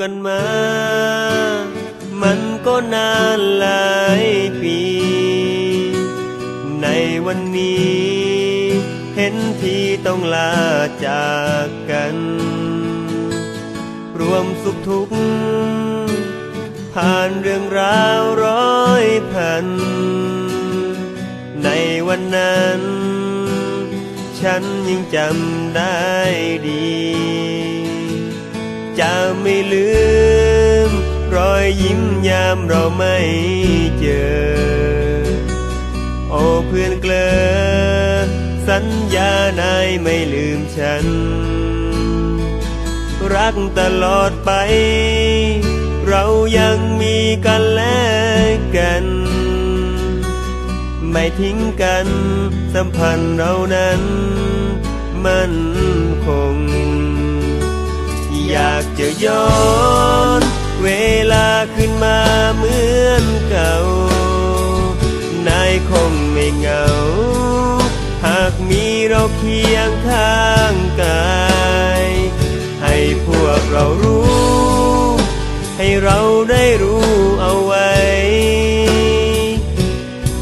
กันมา มันก็นานหลายปี ในวันนี้ เห็นที่ต้องลาจากกัน รวมสุขทุกข์ผ่านเรื่องราวร้อยพัน ในวันนั้น ฉันยังจำได้ดี จะไม่ลืม รอยยิ้มยามเราไม่เจอ โอ้เพื่อนเกลอ สัญญานายไม่ลืมฉัน รักตลอดไป เรายังมีกันและกัน ไม่ทิ้งกัน สัมพันธ์เรานั้น มันคง อยากจะย้อน เวลาขึ้นมาเหมือนเก่า นายคงไม่เหงา หากมีเราเคียงข้างกาย ให้พวกเรารู้ ให้เราได้รู้เอาไว้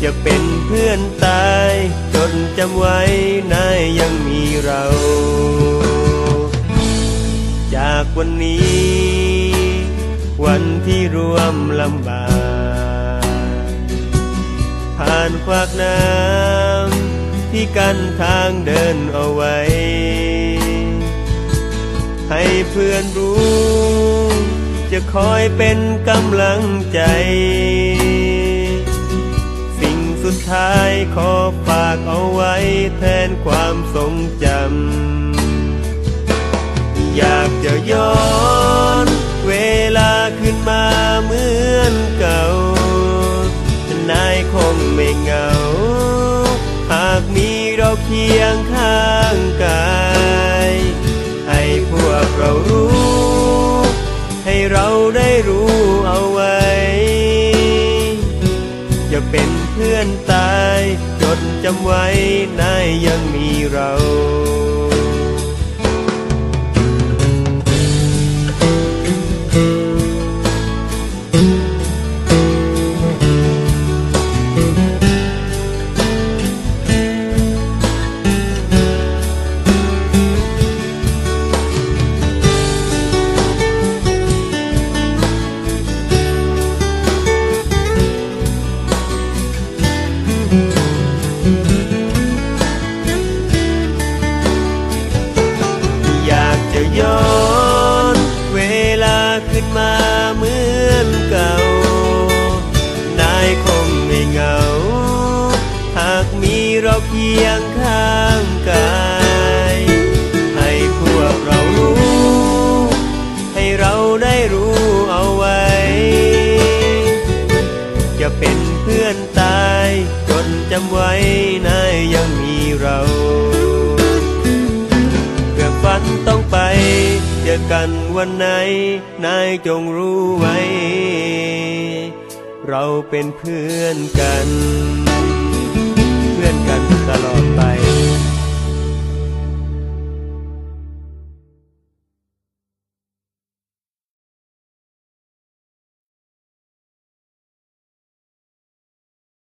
จะเป็นเพื่อนตายจนจำไว้นายยังมีเราากวันนี้ วันที่รวมลำบากผ่านควักน้ำที่กั้นทางเดินเอาไว้ ให้เพื่อนรู้ จะคอยเป็นกำลังใจ สิ่งสุดท้ายขอฝากเอาไว้แทนความทรงจำ จะย้อน เวลาขึ้นมาเหมือนเก่านายคงไม่เหงา หากมีเราเคียงข้างกาย ให้พวกเรารู้ ให้เราได้รู้เอาไว้ จะเป็นเพื่อนตาย จดจำไว้นายยังมีเรา ย้อน เวลาขึ้นมาเหมือนเก่า นายคงไม่เหงา หากมีเราเคียงข้างกาย ให้พวกเรารู้ ให้เราได้รู้เอาไว้ จะเป็นเพื่อนตายจนจำไว้ กันวันไหน นายจงรู้ไว้ เราเป็นเพื่อนกัน เพื่อนกันตลอดไป